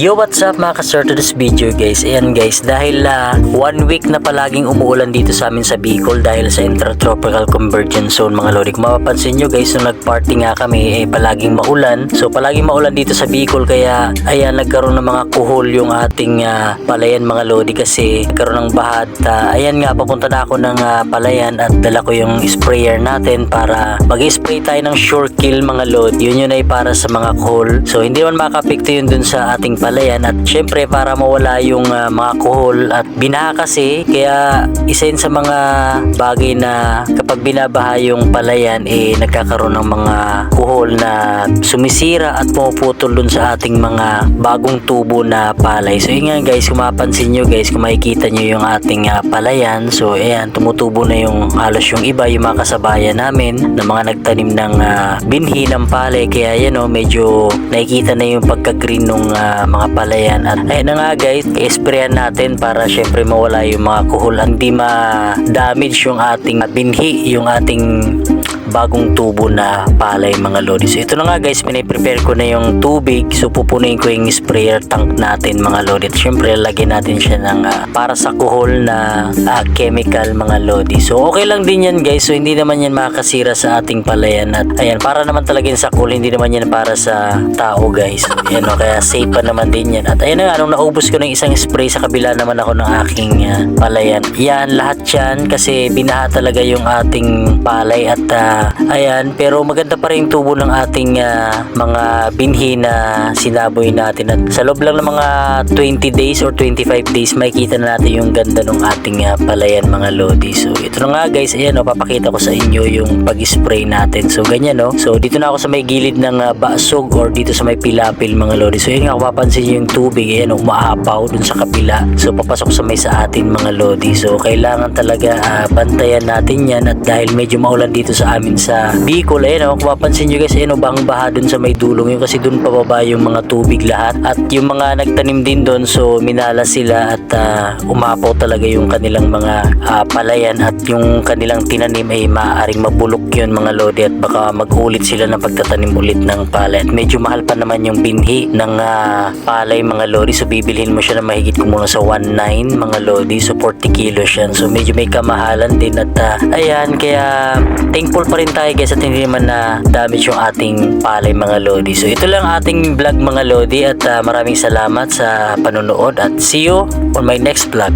Yo, what's up mga ka-sir to this video guys? Ayan guys, dahil ah, one week na palaging umuulan dito sa amin sa Bicol dahil sa Intertropical Convergence Zone mga lodi. Kung mapapansin nyo guys, nung nag-party nga kami, eh palaging maulan. So palaging maulan dito sa Bicol kaya ayan nagkaroon ng mga kuhol yung ating ah, palayan mga lodi kasi nagkaroon ng bahat. Ah, ayan nga, papunta na ako ng ah, palayan at dala ko yung sprayer natin para mag-spray tayo ng sure kill mga lodi. Yun yun ay para sa mga kuhol. So hindi naman makapikto yun dun sa ating palayan at syempre para mawala yung ah, mga kuhol at binaha kasi kaya isa yun sa mga bagay na kapag binabaha yung palayan eh nagkakaroon ng mga kuhol na sumisira at pumuputol dun sa ating mga bagong tubo na palay. So yun nga guys, kung mapansin nyo guys, kung makikita nyo yung ating ah, palayan, so ayan, tumutubo na yung halos yung iba, yung mga kasabayan namin na mga nagtanim ng ah, binhi ng palay. Kaya yan o, medyo nakikita na yung pagka-green ng mga palayan. At ayun na nga guys, i-sprayan natin para syempre mawala yung mga kuhol. Hindi ma-damage yung ating binhi, yung ating bagong tubo na palay mga lodi. So ito na nga guys, piniprepare ko na yung tubig. So pupunin ko yung sprayer tank natin mga lodi. At syempre lagyan natin siya ng ah, para sa kuhol na ah, chemical mga lodi. So okay lang din yan guys. So hindi naman yan makakasira sa ating palayan. At ayan, para naman talaga sa kuhol. Hindi naman yan para sa tao guys. So, yan o, kaya safe pa naman din yan. At ayan na nga, nung naubos ko ng isang spray sa kabila naman ako ng aking ah, palayan. Yan, lahat yan kasi binaha talaga yung ating palay at ah, ayan, pero maganda pa rin tubo ng ating ah, mga binhi na sinaboy natin at sa loob lang ng mga 20 days or 25 days makikita na natin yung ganda ng ating ah, palayan mga lodi. So ito na nga guys, ayan o, papakita ko sa inyo yung pag-spray natin. So ganyan no. So dito na ako sa may gilid ng ah, basog or dito sa may pilapil mga lodi. So yun nga, nyo yung tubig, ayan o, umaapaw dun sa kapila. So papasok sa may sa atin mga lodi. So kailangan talaga ah, bantayan natin yan at dahil medyo maulan dito sa amin sa Bicol, ayan o, kung mapapansin nyo guys, ayan o, bang baha dun sa may dulong yun kasi dun pababa yung mga tubig lahat. At yung mga nagtanim din dun so minala sila at ah, umapaw talaga yung kanilang mga ah, palayan. At yung kanilang tinanim ay maaaring mabulok yun mga lodi. At baka mag-ulit sila ng pagtatanim ulit ng palay at medyo mahal pa naman yung binhi ng ah, palay mga lodi. So bibilhin mo siya na mahigit kumulang sa 1.9 mga lodi. So 40 kilos yan. So medyo may kamahalan din at ah, ayan kaya thankful pa rin tayo guys at hindi naman na damage yung ating palay mga lodi. So ito lang ating vlog mga lodi at ah, maraming salamat sa panonood at see you on my next vlog